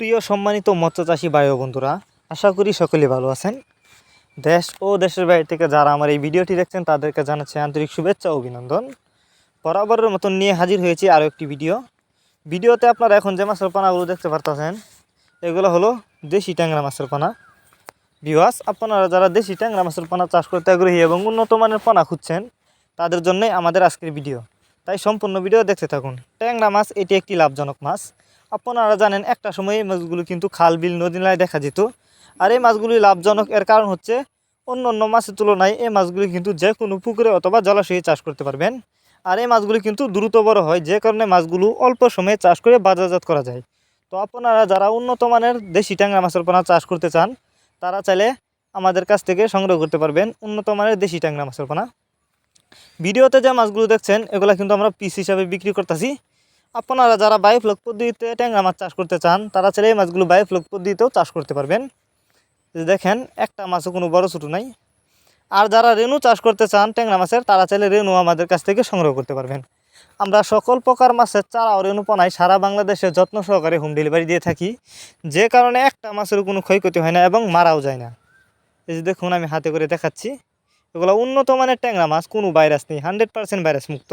সুপ্রিয় সম্মানিত মৎস্যচাষী ভাই ও বন্ধুরা, আশা করি সকলে ভালো আছেন। দেশ ও দেশের বাইরে থেকে যারা আমার এই ভিডিওটি দেখছেন, তাদেরকে জানাচ্ছি আন্তরিক শুভেচ্ছা অভিনন্দন। বরাবরের মতন নিয়ে হাজির হয়েছি আরও একটি ভিডিও। ভিডিওতে আপনারা এখন যে মাছের পানাগুলো দেখতে পারতেছেন, এগুলো হলো দেশি ট্যাংরা মাছের পানা। বিওয়াস আপনারা যারা দেশি ট্যাংরা মাছের পানা চাষ করতে আগ্রহী এবং উন্নত মানের পানা খুঁজছেন, তাদের জন্যই আমাদের আজকের ভিডিও। তাই সম্পূর্ণ ভিডিও দেখতে থাকুন। ট্যাংরা মাছ, এটি একটি লাভজনক মাছ। আপনারা জানেন, একটা সময় এই মাছগুলো কিন্তু খাল, বিল, নদী নালায় দেখা যেত। আর এই মাছগুলি লাভজনক, এর কারণ হচ্ছে অন্য অন্য মাছের তুলনায় এই মাছগুলি কিন্তু যে কোনো পুকুরে অথবা জলাশয়ে চাষ করতে পারবেন। আর এই মাছগুলি কিন্তু দ্রুত বড় হয়, যে কারণে মাছগুলো অল্প সময়ে চাষ করে বাজারজাত করা যায়। তো আপনারা যারা উন্নত মানের দেশি ট্যাংরা মাছের পোনা চাষ করতে চান, তারা চাইলে আমাদের কাছ থেকে সংগ্রহ করতে পারবেন উন্নত মানের দেশি ট্যাংরা মাছের পোনা। ভিডিওতে যে মাছগুলো দেখছেন, এগুলো কিন্তু আমরা পিস হিসাবে বিক্রি করতেছি। আপনারা যারা বায়োফ্লক পদ্ধতিতে ট্যাংরা মাছ চাষ করতে চান, তারা চাইলে এই মাছগুলো বায়োফ্লক পদ্ধতিতেও চাষ করতে পারবেন। দেখেন, একটা মাছও কোনো বড় ছোটো নাই। আর যারা রেনু চাষ করতে চান ট্যাংরা মাছের, তারা চাইলে রেনু আমাদের কাছ থেকে সংগ্রহ করতে পারবেন। আমরা সকল প্রকার মাছের চারা ও রেনু পানায় সারা বাংলাদেশে যত্ন সহকারে হোম ডেলিভারি দিয়ে থাকি। যে কারণে একটা মাছের কোনো ক্ষয়ক্ষতি হয় না এবং মারাও যায় না। এই যে দেখুন, আমি হাতে করে দেখাচ্ছি। এগুলো উন্নত মানের ট্যাংরা মাছ কোনো ভাইরাস নেই হান্ড্রেড পার্সেন্ট ভাইরাস মুক্ত।